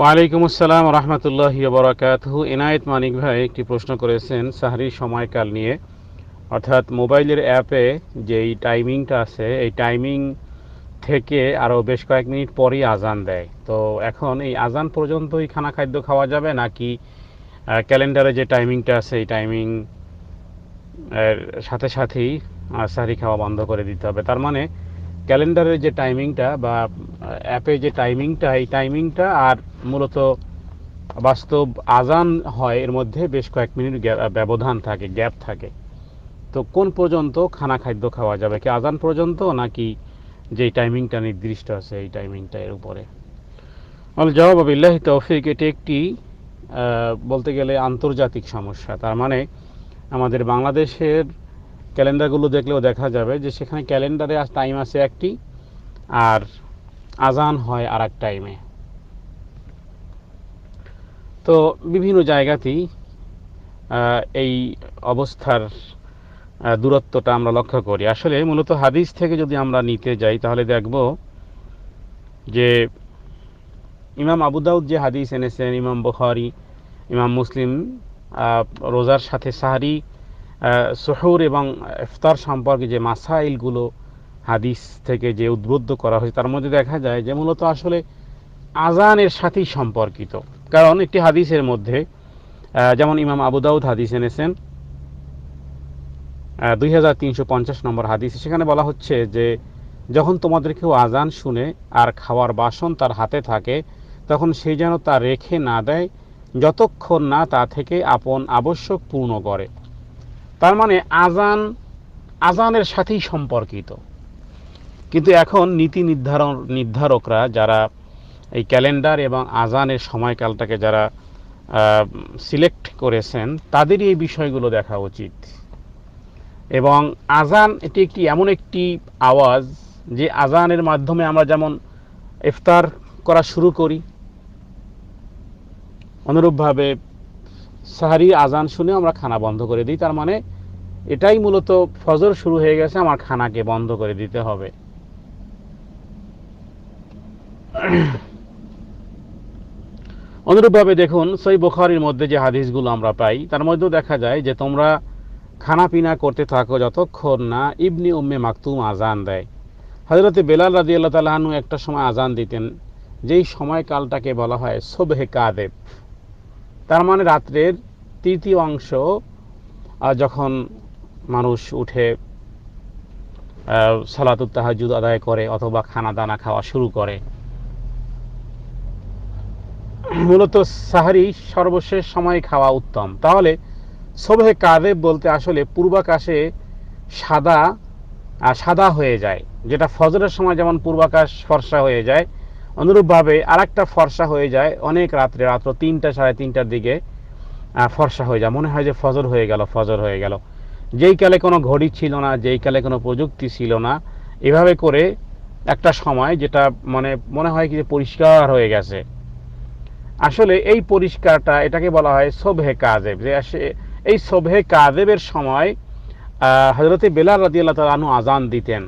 ওয়ালাইকুম আসসালাম রহমতুল্লাহ বরাকাতহু। এনায়েত মানিক ভাই একটি প্রশ্ন করেছেন সাহারির সময়কাল নিয়ে। অর্থাৎ মোবাইলের অ্যাপে যেই টাইমিংটা আছে, এই টাইমিং থেকে আরও বেশ কয়েক মিনিট পরই আজান দেয়। তো এখন এই আজান পর্যন্তই খানা খাদ্য খাওয়া যাবে নাকি ক্যালেন্ডারে যে টাইমিংটা আছে, এই টাইমিং, এর সাথে সাথেই সাহারি খাওয়া বন্ধ করে দিতে হবে। তার মানে ক্যালেন্ডারের যে টাইমিংটা বা অ্যাপে যে টাইমিংটা, এই টাইমিংটা আর মূলত বাস্তব আজান হয়, এর মধ্যে বেশ কয়েক মিনিট ব্যবধান থাকে, গ্যাপ থাকে। তো কোন পর্যন্ত খানা খাদ্য খাওয়া যাবে? কি আজান পর্যন্ত নাকি যে টাইমিংটা নির্দিষ্ট আছে, এই টাইমিংটা এর উপরে? আল জবাব, বিল্লাহি তৌফিক, এটি একটি বলতে গেলে আন্তর্জাতিক সমস্যা। তার মানে আমাদের বাংলাদেশের ক্যালেন্ডারগুলো দেখলেও দেখা যাবে যে সেখানে ক্যালেন্ডারে টাইম আছে একটি, আর আজান হয় আর এক টাইমে তো বিভিন্ন জায়গাতেই এই অবস্থার দূরত্বটা আমরা লক্ষ্য করি। আসলে মূলত হাদিস থেকে যদি আমরা নিতে যাই, তাহলে দেখব যে ইমাম আবু দাউদ যে হাদিস এনেছেন, ইমাম বুখারি, ইমাম মুসলিম রোজার সাথে সাহারি সহুর এবং ইফতার সম্পর্কে যে মাসাইলগুলো হাদিস থেকে যে উদ্বুদ্ধ করা হয়েছে, তার মধ্যে দেখা যায় যে মূলত আসলে আজানের সাথেই সম্পর্কিত। কারণ একটি হাদিসের মধ্যে যেমন ইমাম আবু দাউদ হাদিস এনেছেন দুই হাজার তিনশো পঞ্চাশ নম্বর হাদিস সেখানে বলা হচ্ছে যে, যখন তোমাদের কেউ আজান শুনে আর খাওয়ার বাসন তার হাতে থাকে, তখন সে যেন তা রেখে না দেয়, যতক্ষণ না তা থেকে আপন আবশ্যক পূর্ণ করে। তার মানে আজান, আজানের সাথেই সম্পর্কিত। কিন্তু এখন নীতি নির্ধারণ, নির্ধারকরা যারা এই ক্যালেন্ডার এবং আজানের সময়কালটাকে যারা সিলেক্ট করেছেন, তাদেরই এই বিষয়গুলো দেখা উচিত। এবং আজান এটি একটি এমন একটি আওয়াজ যে আজানের মাধ্যমে আমরা যেমন ইফতার করা শুরু করি, অনুরূপভাবে সাহারি আজান শুনে আমরা খানা বন্ধ করে দিই। তার মানে এটাই মূলত ফজর শুরু হয়ে গেছে, আমার খানাকে বন্ধ করে দিতে হবে। অনুরূপভাবে দেখুন, সই বুখারির মধ্যে যে হাদিসগুলো আমরা পাই, তার মধ্যেও দেখা যায় যে তোমরা খানা পিনা করতে থাকো যতক্ষণ না ইবনি উম্মে মাকতুম আজান দেয়। হজরতে বেলাল রাজি আল্লাহ তালাহানু একটা সময় আজান দিতেন, যেই সময়কালটাকে বলা হয় সোবহে কাদেব। তার মানে রাত্রের তৃতীয় অংশ যখন মানুষ উঠে সালাতুত তাহাজুদ আদায় করে অথবা খানা দানা খাওয়া শুরু করে মূলত সাহারি সর্বশেষ সময় খাওয়া উত্তম। তাহলে সোবহে কাদেব বলতে আসলে পূর্বাকাশে সাদা সাদা হয়ে যায়, যেটা ফজরের সময় যেমন পূর্বাকাশ ফর্সা হয়ে যায়, অনুরূপভাবে আরেকটা ফর্সা হয়ে যায়, অনেক রাত্রে, রাত্র তিনটা সাড়ে তিনটার দিকে ফর্সা হয়ে যায়। মনে হয় যে ফজর হয়ে গেল, ফজর হয়ে গেল। যেই কালে কোনো ঘড়ি ছিল না, যেই কালে কোনো প্রযুক্তি ছিল না, এভাবে করে একটা সময় যেটা মানে মনে হয় কি যে পরিষ্কার হয়ে গেছে। আসলে এই পরিষ্কারটা এটাকে বলা হয় সোভে কাজেব, যে এই সোভে কাজেবের সময় হজরতে বেলাল রাজি আল্লাহ তালু আজান দিতেন।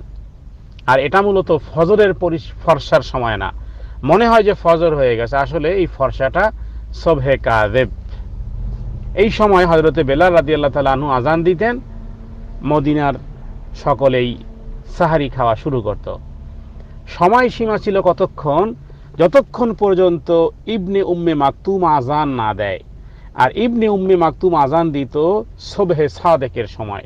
আর এটা মূলত ফজরের পরি, ফর্সার সময় না। মনে হয় যে ফজর হয়ে গেছে, আসলে এই ফর্সাটা সোভে কাজেব। এই সময় হজরতে বেলাল রাজি আল্লাহ তালু আজান দিতেন, মদিনার সকলেই সাহারি খাওয়া শুরু করত। সময়সীমা ছিল কতক্ষণ? যতক্ষণ পর্যন্ত ইবনে উম্মে মাকতুম আজান না দেয়। আর ইবনে উম্মে মাকতুম আজান দিত সোবহে সাদেকের সময়।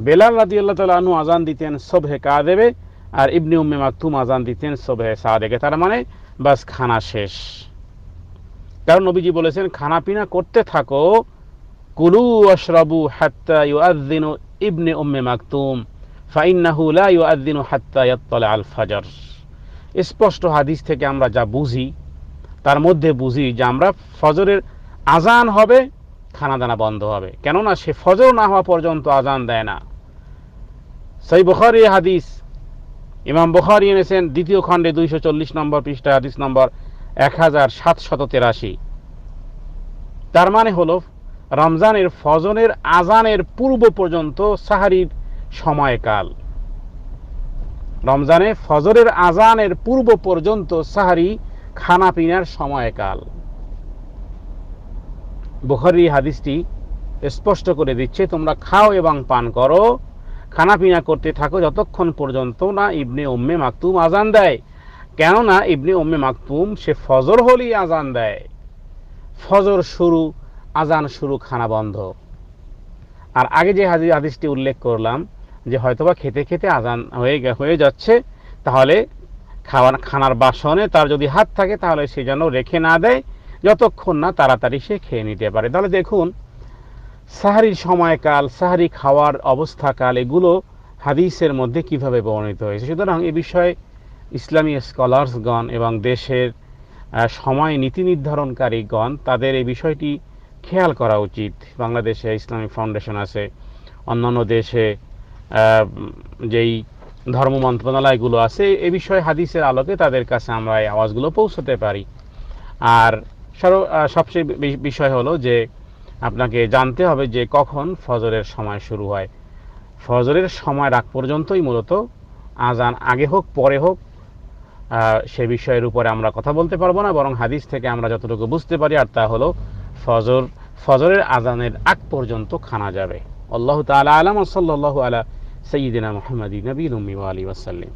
বেলাল রাদি আল্লাহ তালা আজান দিতেন সোবহে কা দেবে আর ইবনে উম্মে মাকতুম আজান দিতেন সোবহে সাদেকে। তার মানে বাস খানা শেষ। কারণ নবীজি বলেছেন, খানা পিনা করতে থাকো, কুলু আশরাবু হাত্তা ইউআযিনু ইবনে উম্মে মাকতুম, ফাইন্নাহু লা ইউআযিনু হাত্তা ইয়াত্তালা আল ফাজর। স্পষ্ট হাদিস থেকে আমরা যা বুঝি, তার মধ্যে বুঝি যে আমরা ফজরের আজান হবে খানা দানা বন্ধ হবে। কেননা সে ফজর না হওয়া পর্যন্ত আজান দেয় না। সেই বুখারি হাদিস, ইমাম বুখারি এনেছেন দ্বিতীয় খণ্ডে দুইশো চল্লিশ নম্বর পৃষ্ঠা হাদিস নম্বর এক হাজার সাতশত তেরাশি। তার মানে হলো, রমজানের ফজরের আজানের পূর্ব পর্যন্ত সাহারির সময়কাল। রমজানে ফজরের আজানের পূর্ব পর্যন্ত সাহারি খানা পিনার সময়কাল। বুখারি হাদিসটি স্পষ্ট করে দিচ্ছে, তোমরা খাও এবং পান করো খানা পিনা করতে থাকো যতক্ষণ পর্যন্ত না ইবনে উম্মে মাকতুম আজান দেয়। কেননা ইবনে উম্মে মাকতুম, সে ফজর হলেই আজান দেয়। ফজর শুরু, আজান শুরু, খানা বন্ধ। আর আগে যে হাদিস হাদিসটি উল্লেখ করলাম যে হয়তোবা খেতে খেতে আজান হয়ে হয়ে যাচ্ছে, তাহলে খাওয়ার খানার বাসনে তার যদি হাত থাকে, তাহলে সে যেন রেখে না দেয়, যতক্ষণ না তাড়াতাড়ি সে খেয়ে নিতে পারে। তাহলে দেখুন, সাহারির সময়কাল, সাহারি খাওয়ার অবস্থাকাল, এগুলো হাদিসের মধ্যে কীভাবে বর্ণিত হয়েছে? সুতরাং এ বিষয়ে ইসলামী স্কলার্সগণ এবং দেশের সময় নীতি নির্ধারণকারীগণ তাদের এই বিষয়টি খেয়াল করা উচিত। বাংলাদেশে ইসলামিক ফাউন্ডেশন আছে, অন্যান্য দেশে যেই ধর্ম মন্ত্রণালয়গুলো আছে, এ বিষয়ে হাদিসের আলোকে তাদের কাছে আমরা এই আওয়াজগুলো পৌঁছতে পারি। আর সবচেয়ে বিষয় হলো যে আপনাকে জানতে হবে যে কখন ফজরের সময় শুরু হয়। ফজরের সময় রাখ পর্যন্তই মূলত আজান আগে হোক, পরে হোক সে বিষয়ের উপরে আমরা কথা বলতে পারব না, বরং হাদিস থেকে আমরা যতটুকু বুঝতে পারি, আর তা হলো ফজর, ফজরের আজানের আগ পর্যন্ত খানা যাবে। আল্লাহ তাআলা আলাম সাল্লাল্লাহু আলা سيدنا محمد نبي الأمي والي وسلم.